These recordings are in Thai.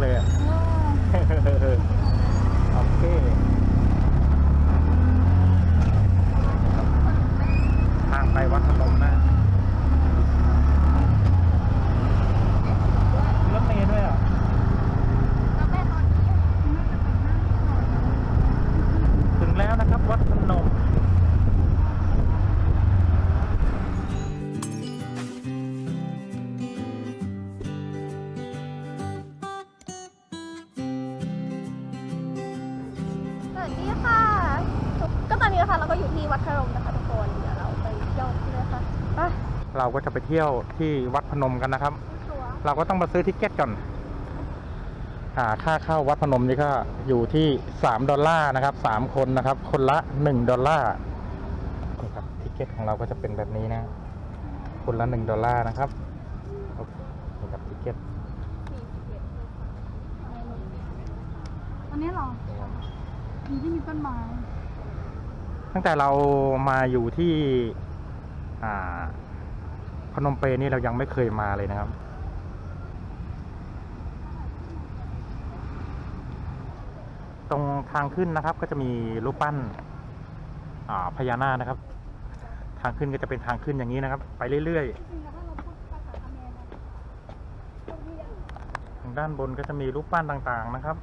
เลยอะโอเคทางไปวัดพนมนะรถเมย์ด้วยเหรอะแล้วแม่ตอนนี้น่าจะถึงหน้าก่อนถึงแล้วนะครับวัดพนม วัสดีค่ะ ก็ตอนนี้นะคะเราก็อยู่ที่วัดพระรมนะคะทุกคนเดี๋ยวเราไปเที่ยวกันเลยค่ะไปเราก็จะไปเที่ยวที่วัดพนมกันนะครับ ชัวร์เราก็ต้องมาซื้อทิกเก็ตก่อนอ่าค่าเข้าวัดพนมนี่ก็อยู่ที่สามดอลลาร์นะครับสามคนนะครับ คนละหนึ่งดอลลาร์นี่ครับทิกเก็ตของเราก็จะเป็นแบบนี้นะ คนละหนึ่งดอลลาร์นะครับโอเคนี่ครับทิกเก็ต อันนี้เหรอ มีที่มีต้นไม้ตั้งแต่เรามาอยู่ที่อ่าพนมเปญนี่เรายังไม่เคยมาเลยนะครับ ตรงทางขึ้นนะครับก็จะมีรูปปั้นอ่าพญานาคนะครับ ทางขึ้นก็จะเป็นทางขึ้นอย่างนี้นะครับ ไปเรื่อยจริงๆแล้วถ้าเราพูดภาษาเขมรนะตรงนี้อะๆทางด้านบนก็จะมีรูปปั้นต่างๆนะครับ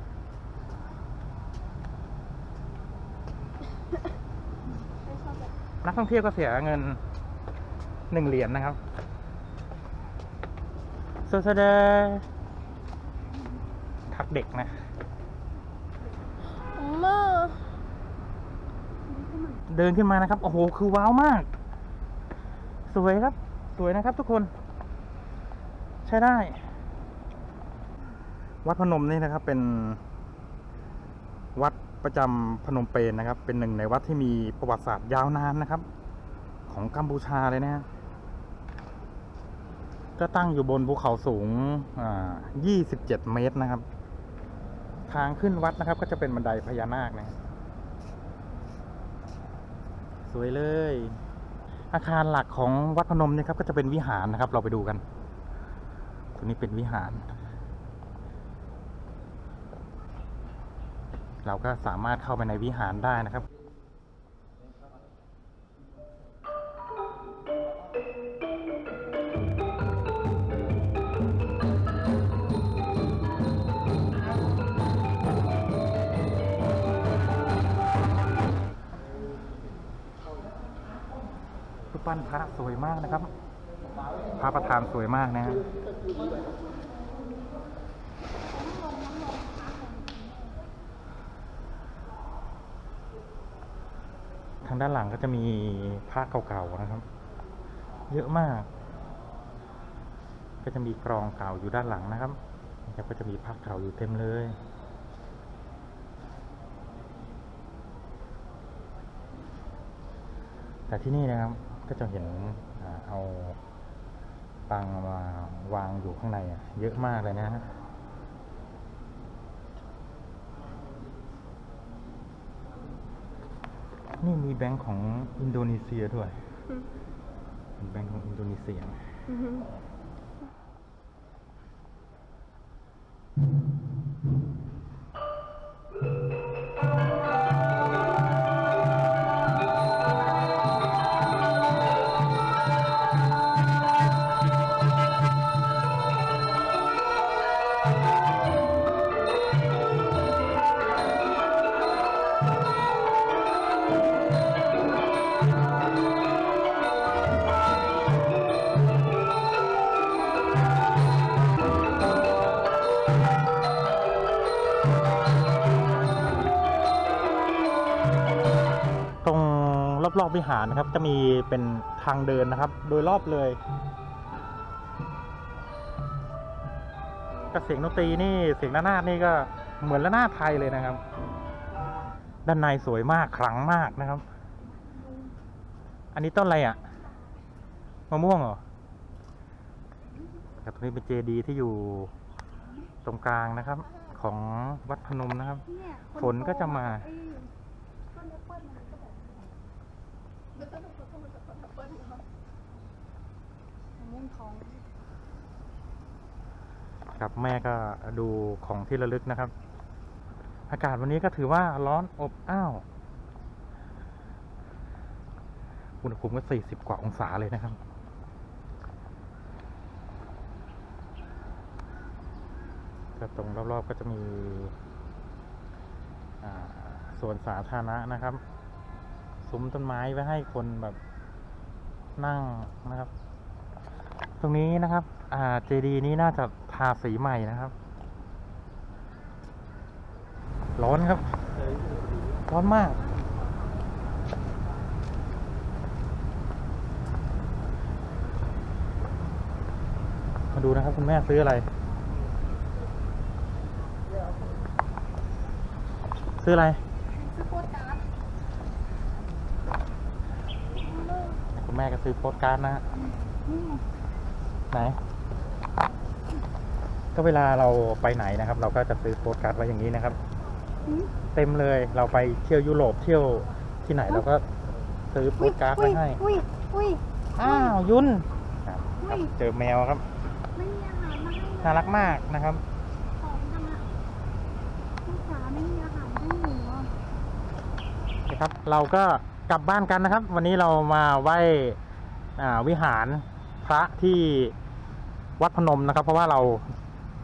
ไม่ชอบแบบ นักท่องเที่ยวก็เสียเงินหนึ่งเหรียญนะครับโซเซเดทักเด็กนะเมื่อเดินขึ้นมานะครับ โอ้โห คือว้าวมาก สวยครับ สวยนะครับทุกคน ใช้ได้ วัดพนมนี่นะครับเป็นวัด ประจำพนมเปญนะครับ เป็นหนึ่งในวัดที่มีประวัติศาสตร์ยาวนานนะครับ ของกัมพูชาเลยนะฮะก็ตั้งอยู่บนภูเขาสูง 27 เมตรนะครับ ทางขึ้นวัดนะครับ ก็จะเป็นบันไดพญานาคนะสวยเลย อาคารหลักของวัดพนมเนี่ยครับ ก็จะเป็นวิหารนะครับ เราไปดูกันตัวนี้เป็นวิหาร เราก็สามารถเข้าไปในวิหารได้นะครับรูปปั้นพระสวยมากนะครับ พระประธานสวยมากนะฮะ ทางด้านหลังก็จะมีพระเก่าๆนะครับ เยอะมาก ก็จะมีกรองเก่าอยู่ด้านหลังนะครับนะครับก็จะมีพระเก่าอยู่เต็มเลยแต่ที่นี่นะครับก็จะเห็นเอาปังมาวางอยู่ข้างในเยอะมากเลยนะฮะ นี่มีแบงค์ของอินโดนีเซียด้วยเป็นแบงค์ของอินโดนีเซียต รอบๆวิหารนะครับ จะมีเป็นทางเดินนะครับ โดยรอบเลยกับเสียงดนตรีนี่เสียงระนาดนี่ก็เหมือนระนาดไทยเลยนะครับ ด้านในสวยมากขลังมากนะครับ อันนี้ต้นอะไรอะ่ะมะม่วงเหรอครับตรงนี้เป็นเจดีย์ที่อยู่ตรงกลางนะครับ ของวัดพนมนะครับเนี่ยฝนก็จะมา ไอ้ต้นแอปเปิ้ลมันก็แบบ ไม่ต้องต้นมันจะต้นแอปเปิ้ลนะครับมะม่วงทองกับแม่ก็ดูของที่ระลึกนะครับ อากาศวันนี้ก็ถือว่าร้อนอบอ้าวอุณหภูมิก็40กว่าองศาเลยนะครับก็ตรงรอบๆก็จะมีสวนสาธารณะนะครับ ซุ้มต้นไม้ไว้ให้คนแบบนั่งนะครับ ตรงนี้นะครับ อ่าเจดีนี้น่าจะทาสีใหม่นะครับ ร้อนครับ ร้อนมากมาดูนะครับ คุณแม่ซื้ออะไร ซื้ออะไร ซื้อโปสการ์ด คุณ แม่ก็ซื้อโปสการ์ดนะฮะนี่ไงไหน ก็เวลาเราไปไหนนะครับ เราก็จะซื้อโปสการ์ดไว้อย่างนี้นะครับอืมเต็มเลยเราไปเที่ยวยุโรปเที่ยวที่ไหนเราก็ซื้อโปสการ์ดไว้ให้อุ้ยอุ้ยอ้าวยุนครับครับอุ้ยเจอแมวครับไม่มีอาหารมาให้เลยน่ารักมากนะครับของจังอะลูกสาวไม่มีอาหารให้หนูอะนะครับ เราก็ กลับบ้านกันนะครับ วันนี้เรามาไหว้อ่าวิหารพระที่วัดพนมนะครับ เพราะว่าเรา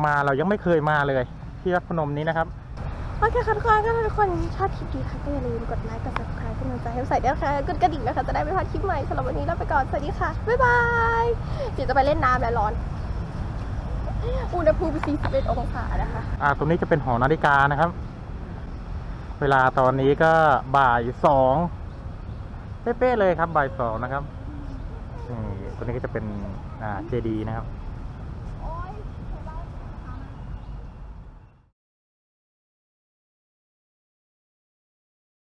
มาเรายังไม่เคยมาเลย ที่วัดพนมนี้นะครับโอเคค่ะทุกคนถ้าทุกคนชอบคลิปนี้ค่ะก็อย่าลืมกดไลค์กด subscribe เป็นกำลังใจให้ใส่ด้วยนะคะกดกระดิ่งนะคะจะได้ไม่พลาดคลิปใหม่สำหรับวันนี้ลาไปก่อนสวัสดีค่ะบ๊ายบายเดี๋ยวจะไปเล่นน้ำแล้วร้อนอุณหภูมิ41องศานะคะอ่าตรงนี้จะเป็นหอนาฬิกานะครับ เวลาตอนนี้ก็บ่ายสอง เป๊ะๆเลยครับบ่ายสองนะครับนี่ตัวนี้ก็จะเป็นอ่าเจดีนะครับ